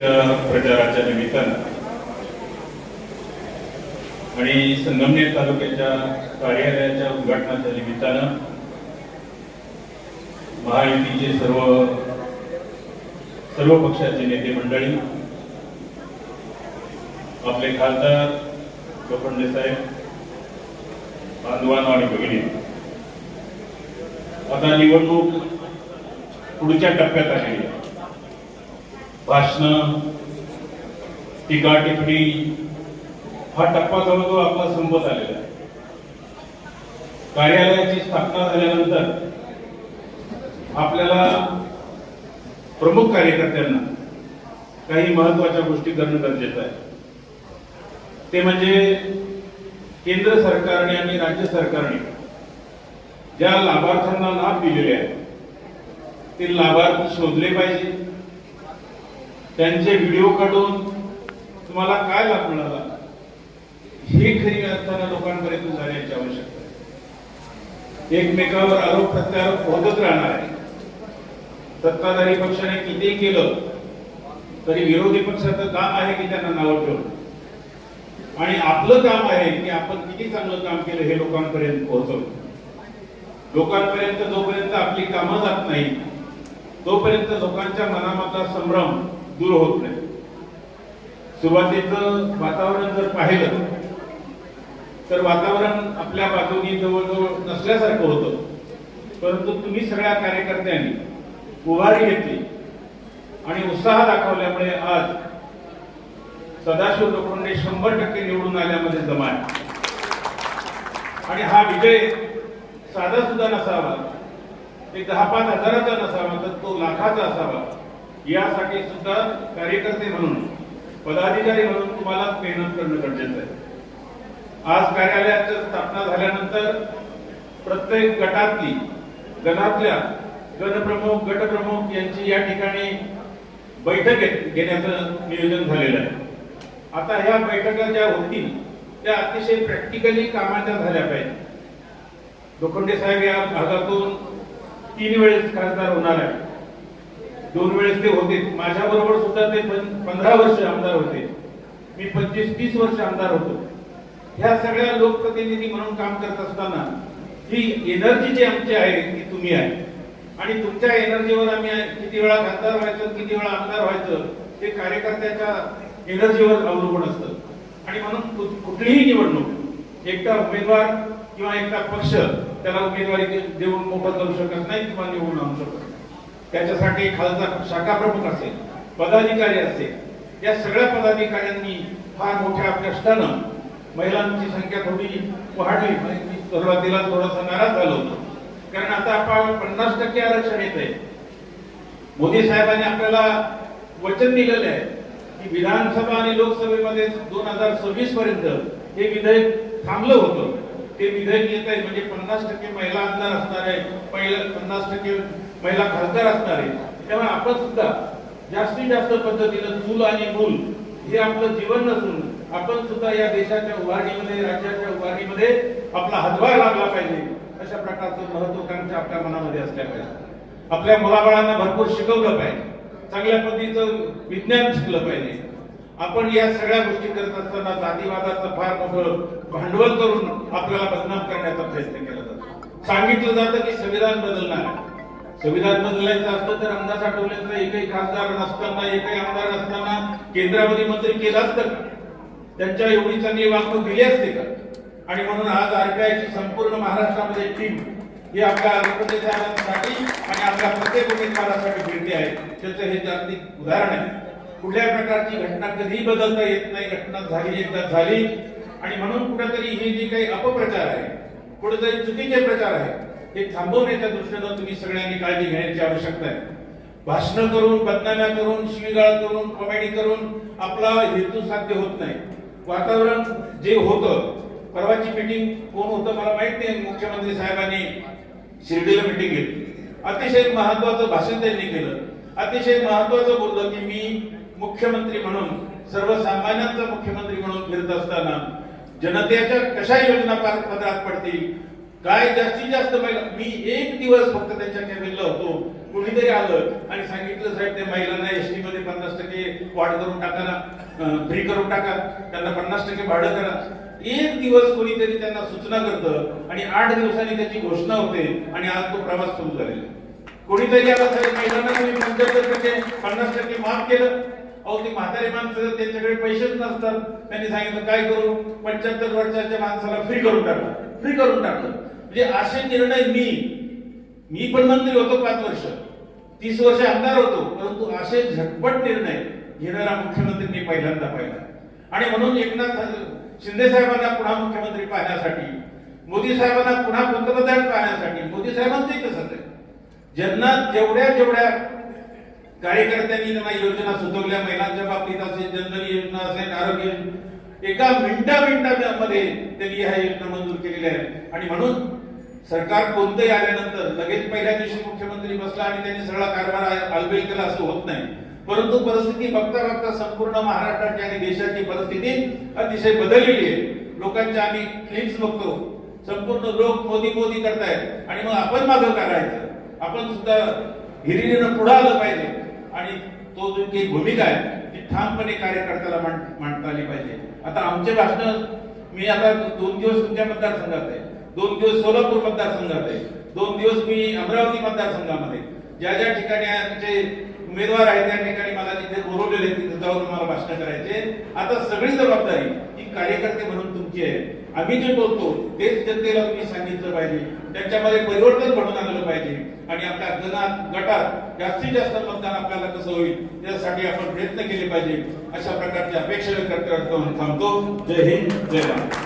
प्रचाराच्या निमित्तानं. आणि संगमनेर तालुक्याच्या कार्यालयाच्या उद्घाटनाच्या निमित्तानं महायुतीचे सर्व सर्व पक्षाचे नेते मंडळी आपले खासदार लोखंडे साहेब बांधवांनो आणि भगिनी. आता निवडणूक पुढच्या टप्प्यात आलेली आहे. भाषण टीका टिप्पणी हा टप्पा जवळजवळ आपला संपत आलेला आहे. कार्यालयाची स्थापना झाल्यानंतर आपल्याला प्रमुख कार्यकर्त्यांना काही महत्त्वाच्या गोष्टी करणं गरजेचं आहे. ते म्हणजे केंद्र सरकारने आणि राज्य सरकारने ज्या लाभार्थ्यांना लाभ दिलेले आहेत ते लाभार्थी शोधले पाहिजे. त्यांचे व्हिडिओ काढून तुम्हाला काय लाभ मिळाला? हे खरी अर्थानं लोकांपर्यंत जाण्याची आवश्यकता आहे. एकमेकावर आरोप प्रत्यारोप होतच राहणार आहे. सत्ताधारी पक्षाने कितीही केलं तरी विरोधी पक्षाचं काम आहे की त्यांना नावं ठेवलं आणि आपलं काम आहे की आपण किती चांगलं काम केलं हे लोकांपर्यंत पोहोचवलं लोकांपर्यंत जोपर्यंत आपली कामं जात नाही तोपर्यंत लोकांच्या मनामधला संभ्रम दूर होत नाही. सुरुवातीचं वातावरण जर पाहिलं तर वातावरण आपल्या बाजूनी जवळजवळ नसल्यासारखं होतं. परंतु तुम्ही सगळ्या कार्यकर्त्यांनी उभारी घेतली आणि उत्साह दाखवल्यामुळे आज सदाशिव लोखंडे शंभर टक्के निवडून आल्यामध्ये जमा आहे. आणि हा विजय साधा सुद्धा नसावा एक दहा पाच हजाराचा नसावा तर तो लाखाचा असावा. यासाठी सुद्धा कार्यकर्ते म्हणून पदाधिकारी म्हणून तुम्हाला मेहनत करणं गरजेचं आहे. आज कार्यालयाची स्थापना झाल्यानंतर प्रत्येक गटातली गणातल्या गणप्रमुख गटप्रमुख यांची या ठिकाणी बैठक घेण्याचं नियोजन झालेलं आहे. आता ह्या बैठका ज्या होतील त्या अतिशय प्रॅक्टिकली कामाच्या झाल्या पाहिजे. लोखंडे साहेब या भागातून तीन वेळेस खासदार होणार आहे दोन वेळेस ते होते. माझ्या बरोबर सुद्धा ते पंधरा वर्ष आमदार होते. मी पंचवीस तीस वर्ष आमदार होतो. ह्या सगळ्या लोकप्रतिनिधी म्हणून काम करत असताना ही एनर्जी जी आमची आहे ती तुम्ही आहे. आणि तुमच्या एनर्जीवर आम्ही किती वेळा खासदार व्हायचं किती वेळा आमदार व्हायचं ते कार्यकर्त्याच्या एनर्जीवर अवलंबून असतं. आणि म्हणून कुठलीही निवडणूक एकटा उमेदवार किंवा एकटा पक्ष त्याला उमेदवारी देऊन मोफत करू शकत नाही किंवा निवडून आणू शकत नाही. त्याच्यासाठी खालचा शाखा प्रमुख असेल पदाधिकारी असेल या सगळ्या पदाधिकाऱ्यांनी फार मोठ्या कष्टानं महिलांची संख्या थोडी वाढली. म्हणजे सुरुवातीला थोडासा नाराज झालो होतो. कारण आता आपण पन्नास टक्के आरक्षण येत आहे मोदी साहेबांनी आपल्याला वचन दिलेलं आहे की विधानसभा आणि लोकसभेमध्ये दोन हजार सव्वीस पर्यंत हे विधेयक थांबलं होतं. ते विधेयक येत आहे म्हणजे पन्नास टक्के महिला आमदार असणार आहे पहिला पन्नास टक्के महिला खासदार असणार आहे त्यामुळे आपण सुद्धा जास्तीत जास्त पद्धतीनं चूल आणि मूल हे आपलं जीवन नसून आपण सुद्धा या देशाच्या उभारणीमध्ये राज्याच्या उभारणीमध्ये आपला हातभार लागला पाहिजे. अशा प्रकारचं महत्वाकांक्षा आपल्या मनामध्ये असल्या पाहिजे. आपल्या मुलाबाळांना भरपूर शिकवलं पाहिजे. चांगल्या पद्धतीचं विज्ञान शिकलं पाहिजे. आपण या सगळ्या गोष्टी करत असताना जातीवादाचं फार मोठं भांडवल करून आपल्याला बदनाम करण्याचा प्रयत्न केला जातो. सांगितलं जातं की संविधान बदलणार संविधान बदलायचं असतं तर अंदाज आठवलेंचा एकही खासदार नसताना एकही आमदार असताना केंद्रामध्ये मंत्री केलं असतं का? त्यांच्या एवढी चांगली वागणूक दिली असते का? आणि म्हणून आज आरबीआयची संपूर्ण महाराष्ट्रामध्ये टीम ही आपल्या लोकनेते आणि आपल्या प्रत्येक उमेदवारासाठी फिरते आहे. त्याचं हे जागतिक उदाहरण आहे. कुठल्या प्रकारची घटना कधी बदलता येत नाही घटना झाली एकदा झाली. आणि म्हणून कुठेतरी हे जे काही अपप्रचार आहे कुठेतरी चुकीचे प्रचार आहे हे थांबवण्याच्या दृष्टीनं तुम्ही सगळ्यांनी काळजी घेण्याची आवश्यकता आहे. भाषण करून बदनाम्या करून शिवीगाळ करून कॉमेडी करून आपला हेतू साध्य होत नाही. वातावरण जे होतं परवाची मीटिंग कोण होतं मला माहीत नाही. मुख्यमंत्री साहेबांनी शिर्डीला मीटिंग घेतली अतिशय महत्वाचं भाषण त्यांनी केलं. अतिशय महत्वाचं बोललं की मी मुख्यमंत्री म्हणून सर्वसामान्यांचा मुख्यमंत्री म्हणून फिरत असताना जनतेच्या कशा योजना पार पदरात पडतील? काय जास्तीत जास्त महिला मी एक दिवस फक्त त्यांच्या कॅबिनला होतो. कुणीतरी आलं आणि सांगितलं साहेब ते महिलांना एसटी मध्ये पन्नास टक्के वाढ करून टाका ना. फ्री करून टाका. त्यांना पन्नास टक्के भाडं करा. एक दिवस कोणीतरी त्यांना सूचना करतं आणि आठ दिवसांनी त्याची घोषणा होते आणि आज तो प्रवास सुरू झालेला कोणीतरी आता साहेब महिलांना तुम्ही पंच्याहत्तर टक्के पन्नास टक्के माफ केलं. अहो ती म्हातारी माणसं त्यांच्याकडे पैसेच नसतात. त्यांनी सांगितलं काय करू? पंच्याहत्तर वर्षाच्या माणसाला फ्री करून टाकलं. फ्री करून टाकलं. म्हणजे असे निर्णय मी मी पण मंत्री होतो पाच वर्ष. तीस वर्ष आमदार होतो. परंतु असे झटपट निर्णय घेणारा मुख्यमंत्री मी पहिल्यांदा पाहिला. आणि म्हणून एकनाथ शिंदे साहेबांना पुन्हा मुख्यमंत्री पाहण्यासाठी मोदी साहेबांना पुन्हा पंतप्रधान पाहण्यासाठी मोदी साहेबांचे कसं आहे. ज्यांना जेवढ्या जेवढ्या कार्यकर्त्यांनी त्यांना योजना सुचवल्या. महिलांच्या बाबतीत असेल जनधन योजना असेल आरोग्य एका मिनिटा मिनिटामध्ये त्यांनी ह्या योजना मंजूर केलेल्या आहेत. आणि म्हणून सरकार कोणतंही आल्यानंतर लगेच पहिल्या दिवशी मुख्यमंत्री बसला आणि त्यांनी सगळा कारभार आ- आलबेल केला असं होत नाही. परंतु परिस्थिती बघता बघता संपूर्ण महाराष्ट्राची आणि देशाची परिस्थिती अतिशय बदललेली आहे. लोकांच्या आम्ही क्लिप्स बघतो. संपूर्ण लोक मोदी मोदी करतायत. आणि मग आपण मागं करायचं आपण सुद्धा हिरिरीनं पुढे आलं पाहिजे. जो भूमिका आहे ती ठामपणे कार्यकर्त्याला मांडता आली पाहिजे. आता आमचे भाषण मी आता दोन दिवस तुमच्या मतदारसंघात आहे. दोन दिवस सोलापूर मतदारसंघात आहे. दोन दिवस मी अमरावती मतदारसंघामध्ये. ज्या ज्या ठिकाणी आमचे उमेदवार आहे त्या ठिकाणी मला तिथे बोलवलेले तिथे जाऊन मला भाषण करायचे आता सगळी जबाबदारी ही कार्यकर्ते म्हणून तुमची आहे. आम्ही जे बोलतो तेच जनतेला तुम्ही सांगितलं पाहिजे. त्यांच्यामध्ये परिवर्तन घडून आणलं पाहिजे. आणि आपल्या गणात गटात जास्तीत जास्त मतदान आपल्याला कसं होईल त्यासाठी आपण प्रयत्न केले पाहिजे. अशा प्रकारची अपेक्षा व्यक्त करतो थांबतो. जय हिंद जय महाराष्ट्र